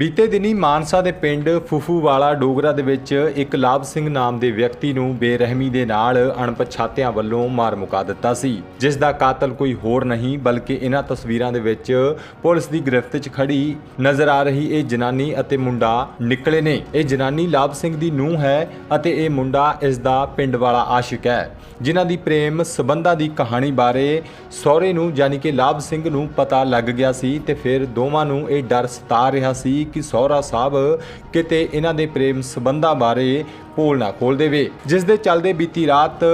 ਬੀਤੇ ਦਿਨੀ ਮਾਨਸਾ ਦੇ ਪਿੰਡ ਫੁਫੂਵਾਲਾ ਡੋਗਰਾ ਦੇ ਵਿੱਚ ਇੱਕ ਲਾਭ ਸਿੰਘ ਨਾਮ ਦੇ ਵਿਅਕਤੀ ਨੂੰ ਬੇਰਹਿਮੀ ਦੇ ਨਾਲ ਅਣਪਛਾਤਿਆਂ ਵੱਲੋਂ ਮਾਰ ਮੁਕਾ ਦਿੱਤਾ ਸੀ, ਜਿਸ ਦਾ ਕਾਤਲ ਕੋਈ ਹੋਰ ਨਹੀਂ ਬਲਕਿ ਇਹਨਾਂ ਤਸਵੀਰਾਂ ਦੇ ਵਿੱਚ ਪੁਲਿਸ ਦੀ ਗ੍ਰਿਫਤ 'ਚ ਖੜੀ ਨਜ਼ਰ ਆ ਰਹੀ ਇਹ ਜਨਾਨੀ ਅਤੇ ਮੁੰਡਾ ਨਿਕਲੇ ਨੇ। ਇਹ ਜਨਾਨੀ ਲਾਭ ਸਿੰਘ ਦੀ ਨੂੰਹ ਹੈ ਅਤੇ ਇਹ ਮੁੰਡਾ ਇਸ ਦਾ ਪਿੰਡ ਵਾਲਾ ਆਸ਼ਿਕ ਹੈ, ਜਿਨ੍ਹਾਂ ਦੀ ਪ੍ਰੇਮ ਸਬੰਧਾਂ ਦੀ ਕਹਾਣੀ ਬਾਰੇ ਸਹੁਰੇ ਨੂੰ ਯਾਨੀ ਕਿ ਲਾਭ ਸਿੰਘ ਨੂੰ ਪਤਾ ਲੱਗ ਗਿਆ ਸੀ ਤੇ ਫਿਰ ਦੋਵਾਂ ਨੂੰ ਇਹ ਡਰ ਸਤਾ ਰਿਹਾ ਸੀ ਕਿ ਸਹੁਰਾ ਸਾਹਿਬ ਕਿਤੇ ਇਹਨਾਂ ਦੇ ਪ੍ਰੇਮ ਸਬੰਧਾਂ ਬਾਰੇ ਪੋਲ ਨਾ ਖੋਲ ਦੇਵੇ। ਜਿਸ ਦੇ ਚੱਲਦੇ ਬੀਤੀ ਰਾਤ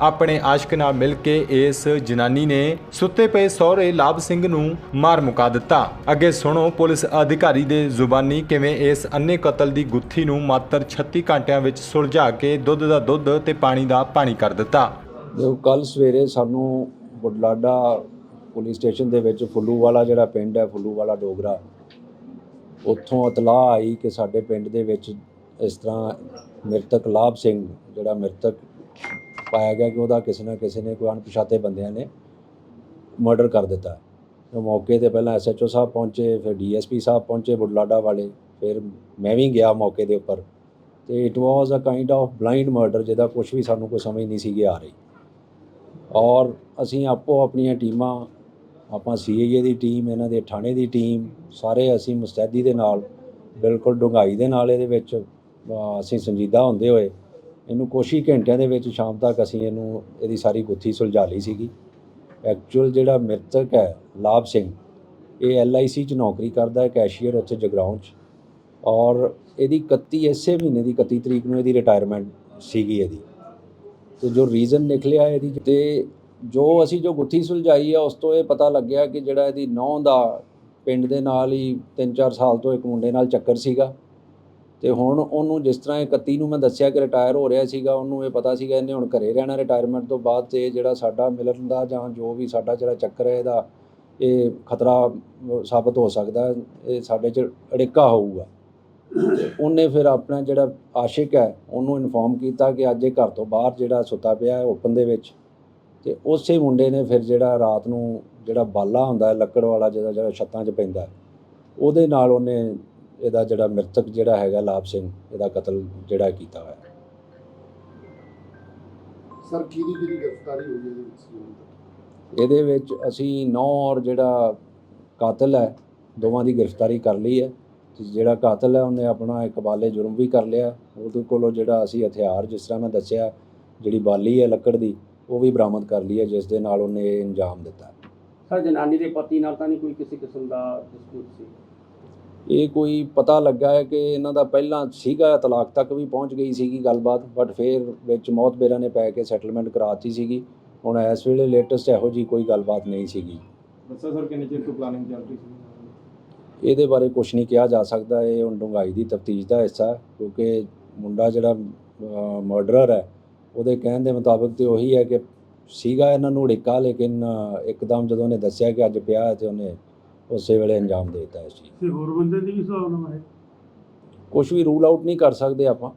ਆਪਣੇ ਆਸ਼ਿਕ ਨਾਲ ਮਿਲ ਕੇ ਇਸ ਜਨਾਨੀ ਨੇ ਸੁੱਤੇ ਪਏ ਸਹੁਰੇ ਲਾਭ ਸਿੰਘ ਨੂੰ ਮਾਰ ਮੁਕਾ ਦਿੱਤਾ। ਅੱਗੇ ਸੁਣੋ, ਪੁਲਿਸ ਅਧਿਕਾਰੀ ਦੇ ਜ਼ੁਬਾਨੀ ਕਿਵੇਂ ਇਸ ਅੰਨੇ ਕਤਲ ਦੀ ਗੁੱਥੀ ਨੂੰ ਮਾਤਰ 36 ਘੰਟਿਆਂ ਵਿੱਚ ਸੁਲਝਾ ਕੇ ਦੁੱਧ ਦਾ ਦੁੱਧ ਤੇ ਪਾਣੀ ਦਾ ਪਾਣੀ ਕਰ ਦਿੱਤਾ। ਜੋ ਕੱਲ ਸਵੇਰੇ ਸਾਨੂੰ ਬੁਢਲਾਡਾ ਪੁਲਿਸ ਸਟੇਸ਼ਨ ਦੇ ਵਿੱਚ ਫੁੱਲੂ ਵਾਲਾ ਜਿਹੜਾ ਪਿੰਡ ਹੈ ਫੁੱਲੂ ਵਾਲਾ ਡੋਗਰਾ ਉੱਥੋਂ ਇਤਲਾਹ ਆਈ ਕਿ ਸਾਡੇ ਪਿੰਡ ਦੇ ਵਿੱਚ ਇਸ ਤਰ੍ਹਾਂ ਮ੍ਰਿਤਕ ਲਾਭ ਸਿੰਘ, ਜਿਹੜਾ ਮ੍ਰਿਤਕ ਪਾਇਆ ਗਿਆ ਕਿ ਉਹਦਾ ਕਿਸੇ ਨਾ ਕਿਸੇ ਨੇ ਕੋਈ ਅਣਪਛਾਤੇ ਬੰਦਿਆਂ ਨੇ ਮਰਡਰ ਕਰ ਦਿੱਤਾ। ਮੌਕੇ ਤੇ ਪਹਿਲਾਂ ਐਸਐਚਓ ਸਾਹਿਬ ਪਹੁੰਚੇ, ਫਿਰ ਡੀਐਸਪੀ ਸਾਹਿਬ ਪਹੁੰਚੇ ਬੁਢਲਾਡਾ ਵਾਲੇ, ਫਿਰ ਮੈਂ ਵੀ ਗਿਆ ਮੌਕੇ ਦੇ ਉੱਪਰ। ਤੇ it was a kind of blind murder ਜਿਹਦਾ ਕੁਝ ਵੀ ਸਾਨੂੰ ਕੋਈ ਸਮਝ ਨਹੀਂ ਸੀਗੀ ਆ ਰਹੀ। ਔਰ ਅਸੀਂ ਆਪੋ ਆਪਣੀਆਂ ਟੀਮਾਂ ਆਪਾਂ ਸੀਆਈਏ ਦੀ ਟੀਮ ਇਹਨਾਂ ਦੇ ਥਾਣੇ ਦੀ ਟੀਮ ਸਾਰੇ ਅਸੀਂ ਮੁਸਤੈਦੀ ਦੇ ਨਾਲ, ਬਿਲਕੁਲ ਡੂੰਘਾਈ ਦੇ ਨਾਲ ਇਹਦੇ ਵਿੱਚ ਅਸੀਂ ਸੰਜੀਦਾ ਹੁੰਦੇ ਹੋਏ, ਇਹਨੂੰ ਕੁਛ ਹੀ ਘੰਟਿਆਂ ਦੇ ਵਿੱਚ ਸ਼ਾਮ ਤੱਕ ਅਸੀਂ ਇਹਨੂੰ, ਇਹਦੀ ਸਾਰੀ ਗੁੱਥੀ ਸੁਲਝਾ ਲਈ ਸੀਗੀ। ਐਕਚੁਅਲ ਜਿਹੜਾ ਮ੍ਰਿਤਕ ਹੈ, ਲਾਭ ਸਿੰਘ, ਇਹ ਐਲਆਈਸੀ 'ਚ ਨੌਕਰੀ ਕਰਦਾ ਹੈ ਕੈਸ਼ੀਅਰ ਉੱਥੇ ਜਗਰਾਉਂ 'ਚ। ਔਰ ਇਹਦੀ 31 ਇਸੇ ਮਹੀਨੇ ਦੀ 31 ਤਰੀਕ ਨੂੰ ਇਹਦੀ ਰਿਟਾਇਰਮੈਂਟ ਸੀਗੀ ਇਹਦੀ। ਤੇ ਜੋ ਰੀਜ਼ਨ ਨਿਕਲਿਆ ਇਹਦੀ, ਤੇ ਜੋ ਅਸੀਂ ਜੋ ਗੁੱਥੀ ਸੁਲਝਾਈ ਆ, ਉਸ ਤੋਂ ਇਹ ਪਤਾ ਲੱਗਿਆ ਕਿ ਜਿਹੜਾ ਇਹਦੀ ਨੌਂ ਦਾ ਪਿੰਡ ਦੇ ਨਾਲ ਹੀ 3-4 ਸਾਲ ਤੋਂ ਇੱਕ ਮੁੰਡੇ ਨਾਲ ਚੱਕਰ ਸੀਗਾ। ਤੇ ਹੁਣ ਉਹਨੂੰ ਜਿਸ ਤਰ੍ਹਾਂ ਇਹ 31 ਨੂੰ ਮੈਂ ਦੱਸਿਆ ਕਿ ਰਿਟਾਇਰ ਹੋ ਰਿਹਾ ਸੀਗਾ, ਉਹਨੂੰ ਇਹ ਪਤਾ ਸੀਗਾ ਇਹਨੇ ਹੁਣ ਘਰੇ ਰਹਿਣਾ ਰਿਟਾਇਰਮੈਂਟ ਤੋਂ ਬਾਅਦ ਤੇ ਜਿਹੜਾ ਸਾਡਾ ਮਿਲਣ ਦਾ ਜਾਂ ਜੋ ਵੀ ਸਾਡਾ ਜਿਹੜਾ ਚੱਕਰ ਹੈ ਇਹਦਾ, ਇਹ ਖਤਰਾ ਸਾਬਤ ਹੋ ਸਕਦਾ, ਇਹ ਸਾਡੇ 'ਚ ਅੜਿੱਕਾ ਹੋਊਗਾ। ਉਹਨੇ ਫਿਰ ਆਪਣਾ ਜਿਹੜਾ ਆਸ਼ਿਕ ਹੈ, ਉਹਨੂੰ ਇਨਫੋਰਮ ਕੀਤਾ ਕਿ ਅੱਜ ਇਹ ਘਰ ਤੋਂ ਬਾਹਰ ਜਿਹੜਾ ਸੁੱਤਾ ਪਿਆ ਹੈ ਓਪਨ ਦੇ ਵਿੱਚ। ਤੇ ਉਸੇ ਮੁੰਡੇ ਨੇ ਫਿਰ ਜਿਹੜਾ ਰਾਤ ਨੂੰ ਜਿਹੜਾ ਬਾਲਾ ਹੁੰਦਾ ਹੈ ਲੱਕੜ ਵਾਲਾ ਜਿਹਦਾ ਜਿਹੜਾ ਛੱਤਾਂ 'ਚ ਪੈਂਦਾ ਉਹਦੇ ਨਾਲ ਉਹਨੇ ਇਹਦਾ ਜਿਹੜਾ ਮ੍ਰਿਤਕ ਜਿਹੜਾ ਹੈਗਾ ਲਾਭ ਸਿੰਘ ਇਹਦਾ ਕਤਲ ਜਿਹੜਾ ਕੀਤਾ ਹੋਇਆ। ਸਰ ਕਿਹਦੀ ਕਿਹਦੀ ਗ੍ਰਿਫਤਾਰੀ ਹੋਈ ਇਹਦੇ ਵਿੱਚ? ਇਹਦੇ ਵਿੱਚ ਅਸੀਂ ਨੌ ਔਰ ਜਿਹੜਾ ਕਾਤਲ ਹੈ ਦੋਵਾਂ ਦੀ ਗ੍ਰਿਫਤਾਰੀ ਕਰ ਲਈ ਹੈ ਤੇ ਜਿਹੜਾ ਕਾਤਲ ਹੈ ਉਹਨੇ ਆਪਣਾ ਇਕਬਾਲੇ ਜੁਰਮ ਵੀ ਕਰ ਲਿਆ ਉਹਦੇ ਕੋਲੋਂ ਜਿਹੜਾ ਅਸੀਂ ਹਥਿਆਰ ਜਿਸ ਤਰ੍ਹਾਂ ਮੈਂ ਦੱਸਿਆ ਜਿਹੜੀ ਬਾਲੀ ਹੈ ਲੱਕੜ ਦੀ ਉਹ ਵੀ ਬਰਾਮਦ ਕਰ ਲਈ ਹੈ ਜਿਸ ਦੇ ਨਾਲ ਉਹਨੇ ਇਹ ਅੰਜਾਮ ਦਿੱਤਾ। ਸਰ ਜਨਾਨੀ ਦੇ ਪਤੀ ਨਾਲ ਤਾਂ ਨਹੀਂ ਕੋਈ ਕਿਸੇ ਕਿਸਮ ਦਾ ਡਿਸਪਿਊਟ ਸੀ? ਇਹ ਕੋਈ ਪਤਾ ਲੱਗਾ ਹੈ ਕਿ ਇਹਨਾਂ ਦਾ ਪਹਿਲਾਂ ਸੀਗਾ ਤਲਾਕ ਤੱਕ ਵੀ ਪਹੁੰਚ ਗਈ ਸੀਗੀ ਗੱਲਬਾਤ ਬਟ ਫਿਰ ਵਿੱਚ ਮੌਤ ਬੇਰਾਂ ਨੇ ਪੈ ਕੇ ਸੈਟਲਮੈਂਟ ਕਰਾਤੀ ਸੀਗੀ। ਹੁਣ ਇਸ ਵੇਲੇ ਲੇਟੈਸਟ ਇਹੋ ਜੀ ਕੋਈ ਗੱਲਬਾਤ ਨਹੀਂ ਸੀਗੀ। ਦੱਸਿਆ ਸਰ ਕਿੰਨੇ ਚਿਰ ਤੋਂ ਪਲਾਨਿੰਗ ਚੱਲ ਰਹੀ ਸੀ? ਇਹਦੇ ਬਾਰੇ ਕੁਝ ਨਹੀਂ ਕਿਹਾ ਜਾ ਸਕਦਾ ਇਹ ਹੁਣ ਡੂੰਘਾਈ ਦੀ ਤਫਤੀਸ਼ ਦਾ ਹਿੱਸਾ ਹੈ ਕਿਉਂਕਿ ਮੁੰਡਾ ਜਿਹੜਾ ਮਰਡਰਰ ਹੈ ਉਹਦੇ ਕਹਿਣ ਦੇ ਮੁਤਾਬਕ ਤੇ ਉਹੀ ਹੈ ਕਿ ਸੀਗਾ ਇਹਨਾਂ ਨੂੰ ਉੜਿੱਕਾ ਲੇਕਿਨ ਇੱਕਦਮ ਜਦੋਂ ਉਹਨੇ ਦੱਸਿਆ ਕਿ ਅੱਜ ਪਿਆ ਤੇ ਉਹਨੇ ਉਸੇ ਵੇਲੇ ਅੰਜਾਮ ਦੇ ਦਿੱਤਾ ਇਸ ਚੀਜ਼ ਤੇ ਹੋਰ ਬੰਦੇ ਦੀ ਵੀ ਹਿਸਾਬ ਨਾਲ ਹੈ? ਕੁਝ ਵੀ ਰੂਲ ਆਊਟ ਨਹੀਂ ਕਰ ਸਕਦੇ ਆਪਾਂ।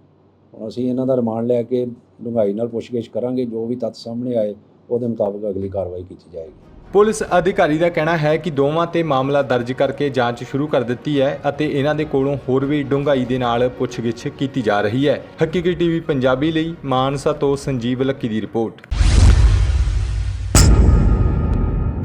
ਹੁਣ ਅਸੀਂ ਇਹਨਾਂ ਦਾ ਰਿਮਾਂਡ ਲੈ ਕੇ ਡੂੰਘਾਈ ਨਾਲ ਪੁੱਛਗਿੱਛ ਕਰਾਂਗੇ ਜੋ ਵੀ ਤੱਥ ਸਾਹਮਣੇ ਆਏ ਉਹਦੇ ਮੁਤਾਬਕ ਅਗਲੀ ਕਾਰਵਾਈ ਕੀਤੀ ਜਾਏਗੀ। ਪੁਲਿਸ ਅਧਿਕਾਰੀ ਦਾ ਕਹਿਣਾ ਹੈ ਕਿ ਦੋਵਾਂ ਤੇ ਮਾਮਲਾ ਦਰਜ ਕਰਕੇ ਜਾਂਚ ਸ਼ੁਰੂ ਕਰ ਦਿੱਤੀ ਹੈ ਅਤੇ ਇਹਨਾਂ ਦੇ ਕੋਲੋਂ ਹੋਰ ਵੀ ਡੂੰਘਾਈ ਦੇ ਨਾਲ ਪੁੱਛਗਿੱਛ ਕੀਤੀ ਜਾ ਰਹੀ ਹੈ। ਹਕੀਕੀ ਟੀਵੀ ਪੰਜਾਬੀ ਲਈ ਮਾਨਸਾ ਤੋਂ ਸੰਜੀਵ ਲੱਕੀ ਦੀ ਰਿਪੋਰਟ।